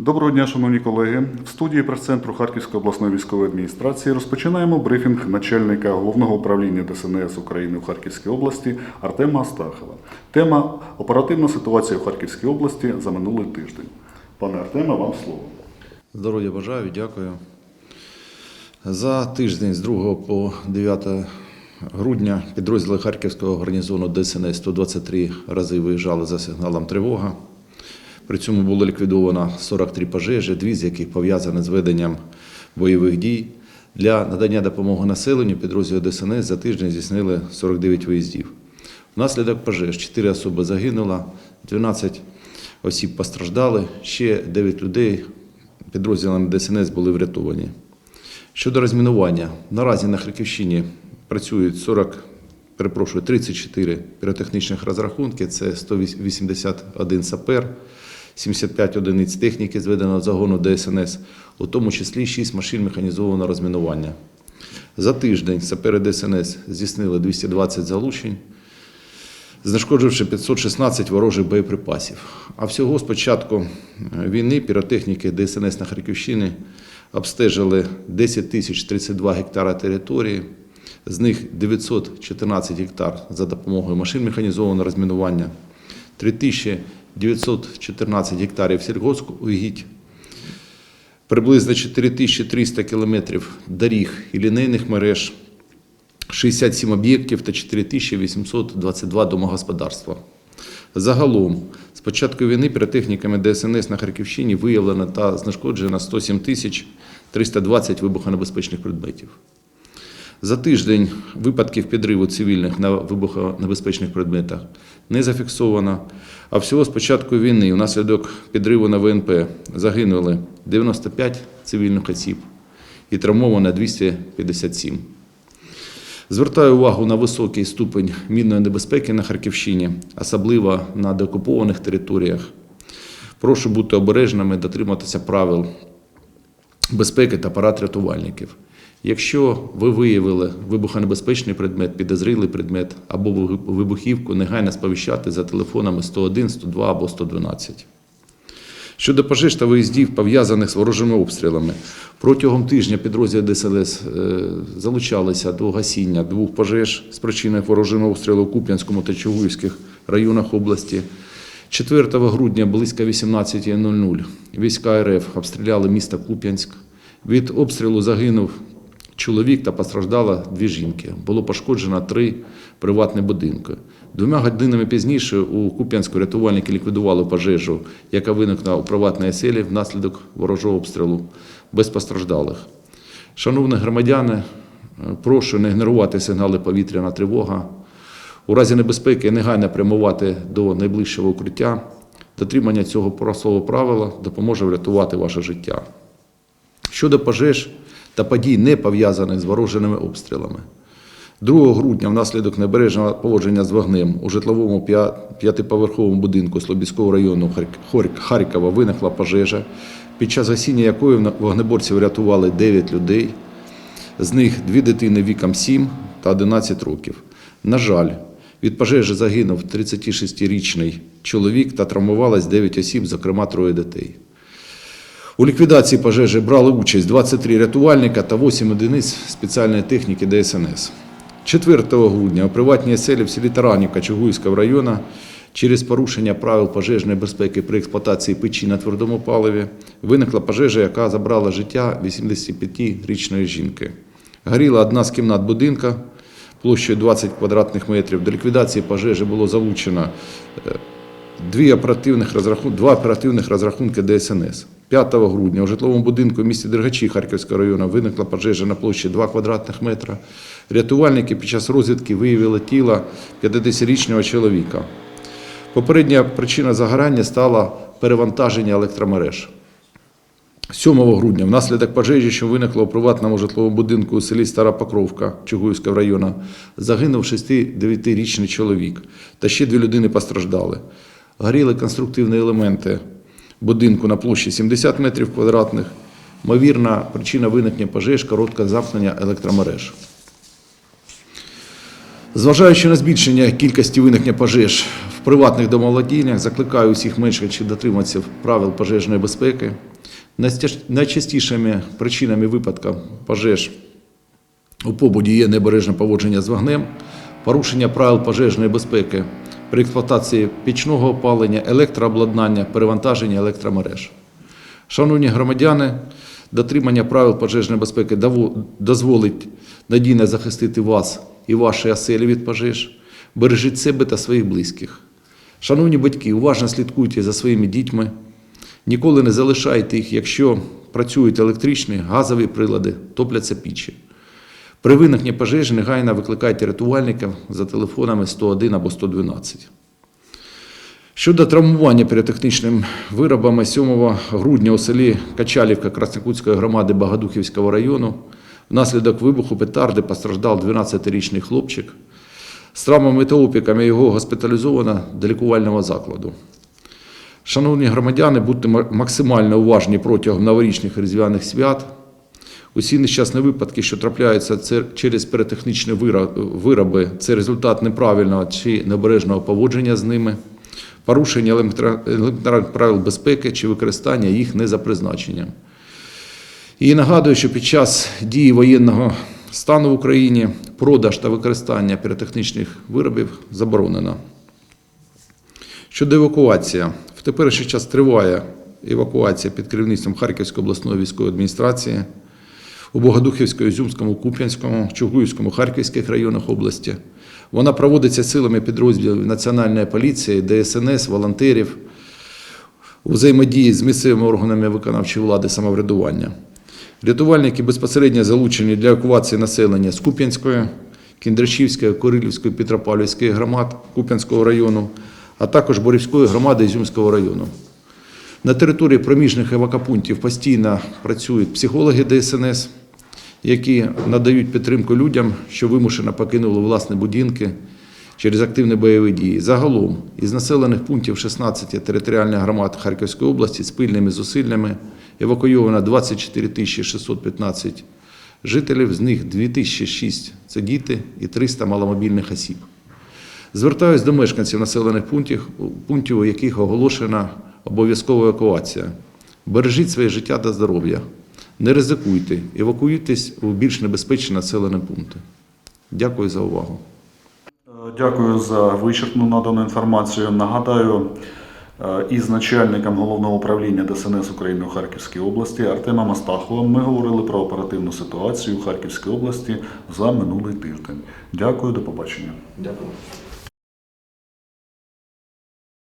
Доброго дня, шановні колеги. В студії прес-центру Харківської обласної військової адміністрації розпочинаємо брифінг начальника головного управління ДСНС України в Харківській області Артема Астахова. Тема оперативна ситуація в Харківській області за минулий тиждень. Пане Артеме, вам слово. Здоров'я бажаю, дякую. За тиждень з 2 по 9 грудня підрозділи Харківського гарнізону ДСНС 123 рази виїжджали за сигналом тривога. При цьому було ліквідовано 43 пожежі, дві з яких пов'язані з веденням бойових дій. Для надання допомоги населенню підрозділи ДСНС за тиждень здійснили 49 виїздів. Внаслідок пожеж 4 особи загинуло, 12 осіб постраждали, ще 9 людей підрозділами ДСНС були врятовані. Щодо розмінування, наразі на Харківщині працюють 40, перепрошую, 34 піротехнічних розрахунки, це 181 сапер, 75 одиниць техніки зведеного загону ДСНС, у тому числі 6 машин механізованого розмінування. За тиждень сапери ДСНС здійснили 220 залучень, знешкодживши 516 ворожих боєприпасів. А всього з початку е, війни піротехніки ДСНС на Харківщині обстежили 10 тисяч 32 гектара території, з них 914 гектар за допомогою машин механізованого розмінування, 3914 гектарів сільгоспугідь, приблизно 4300 кілометрів доріг і лінейних мереж, 67 об'єктів та 4822 домогосподарства. Загалом, з початку війни піротехніками ДСНС на Харківщині виявлено та знешкоджено 107 тисяч 320 вибухонебезпечних предметів. За тиждень випадків підриву цивільних на вибухонебезпечних предметах не зафіксовано. А всього з початку війни внаслідок підриву на ВНП загинули 95 цивільних осіб і травмовано 257. Звертаю увагу на високий ступень мінної небезпеки на Харківщині, особливо на деокупованих територіях. Прошу бути обережними, дотриматися правил безпеки та парад рятувальників. Якщо ви виявили вибухонебезпечний предмет, підозрілий предмет або вибухівку, негайно сповіщати за телефонами 101, 102 або 112. Щодо пожеж та виїздів, пов'язаних з ворожими обстрілами, протягом тижня підрозділи ДСНС е, залучалися до гасіння двох пожеж, спричинених ворожими обстрілами у Куп'янському та Чугуївських районах області. 4 грудня близько 18.00 війська РФ обстріляли місто Куп'янськ. Від обстрілу загинув чоловік та постраждало дві жінки. Було пошкоджено три приватні будинки. Двома годинами пізніше у Куп'янську рятувальники ліквідували пожежу, яка виникла у приватній оселі внаслідок ворожого обстрілу без постраждалих. Шановні громадяни, е, прошу не ігнорувати сигнали повітряна тривога. У разі небезпеки негайно прямувати до найближчого укриття. Дотримання цього простого правила допоможе врятувати ваше життя. Щодо пожеж та подій, не пов'язаних з ворожими обстрілами. 2 грудня внаслідок небережного поводження з вогнем у житловому п'ятиповерховому будинку Слобідського району Харкова виникла пожежа, під час гасіння якої вогнеборці врятували 9 людей, з них дві дитини віком 7 та 11 років. На жаль, від пожежі загинув 36-річний чоловік та травмувалось 9 осіб, зокрема троє дітей. У ліквідації пожежі брали участь 23 рятувальника та 8 одиниць спеціальної техніки ДСНС. 4 грудня у приватній оселі в селі Таранівка Чугуївського району через порушення правил пожежної безпеки при експлуатації печі на твердому паливі виникла пожежа, яка забрала життя 85-річної жінки. Горіла одна з кімнат будинка площею 20 квадратних метрів. До ліквідації пожежі було залучено е, дві оперативних розрахун... два оперативних розрахунки ДСНС. 5 грудня у житловому будинку в місті Дергачі Харківського району виникла пожежа на площі 2 квадратних метра. Рятувальники під час розвідки виявили тіло 50-річного чоловіка. Попередня причина загорання стала перевантаження електромереж. 7 грудня внаслідок пожежі, що виникла у приватному житловому будинку у селі Стара Покровка Чугуївського району, загинув 6-9-річний чоловік та ще дві людини постраждали. Горіли конструктивні елементи будинку на площі 70 метрів квадратних. Ймовірна причина виникнення пожеж коротке замкнення електромереж. Зважаючи на збільшення кількості виникнення пожеж в приватних домоволодіннях, закликаю усіх мешканців дотриматися правил пожежної безпеки. Найчастішими причинами випадків пожеж у побуді є небережне поводження з вогнем, порушення правил пожежної безпеки при експлуатації пічного опалення, електрообладнання, перевантаження електромереж. Шановні громадяни, дотримання правил пожежної безпеки дозволить надійно захистити вас і ваші оселі від пожеж. Бережіть себе та своїх близьких. Шановні батьки, уважно слідкуйте за своїми дітьми. Ніколи не залишайте їх, якщо працюють електричні, газові прилади, топляться пічі. При виникненні пожежі негайно викликайте рятувальників за телефонами 101 або 112. Щодо травмування піротехнічними виробами 7 грудня у селі Качалівка Краснокутської громади Багадухівського району внаслідок вибуху петарди постраждав 12-річний хлопчик. З травмами та опіками його госпіталізовано до лікувального закладу. Шановні громадяни, будьте максимально уважні протягом новорічних різдвяних свят. Усі нещасні випадки, що трапляються це через піротехнічні вира- вироби, це результат неправильного чи необережного поводження з ними, порушення елементар- елементарних правил безпеки чи використання їх не за призначенням. І нагадую, що під час дії воєнного стану в Україні продаж та використання піротехнічних виробів заборонено. Щодо евакуації, в теперішній час триває евакуація під керівництвом Харківської обласної військової адміністрації у Богодухівському, Ізюмському, Куп'янському, Чугуївському, Харківських районах області. Вона проводиться силами підрозділів Національної поліції, ДСНС, волонтерів у взаємодії з місцевими органами виконавчої влади самоврядування. Рятувальники безпосередньо залучені для евакуації населення з Куп'янської, Кіндрашівської, Корилівської, Петропавлівської громад Куп'янського району, а також Борівської громади Ізюмського району. На території проміжних евакопунктів постійно працюють психологи ДСНС, які надають підтримку людям, що вимушено покинули власні будинки через активні бойові дії. Загалом із населених пунктів 16 територіальних громад Харківської області спільними зусиллями евакуйовано 24 тисячі 615 жителів, з них 2006 – це діти і 300 маломобільних осіб. Звертаюсь до мешканців населених пунктів, пунктів, у яких оголошена обов'язкова евакуація. Бережіть своє життя та здоров'я. Не ризикуйте, евакуюйтесь у більш небезпечні населені пункти. Дякую за увагу. Дякую за вичерпну надану інформацію. Нагадаю, е, із начальником головного управління ДСНС України у Харківській області Артемом Астаховим ми говорили про оперативну ситуацію у Харківській області за минулий тиждень. Дякую, до побачення. Дякую.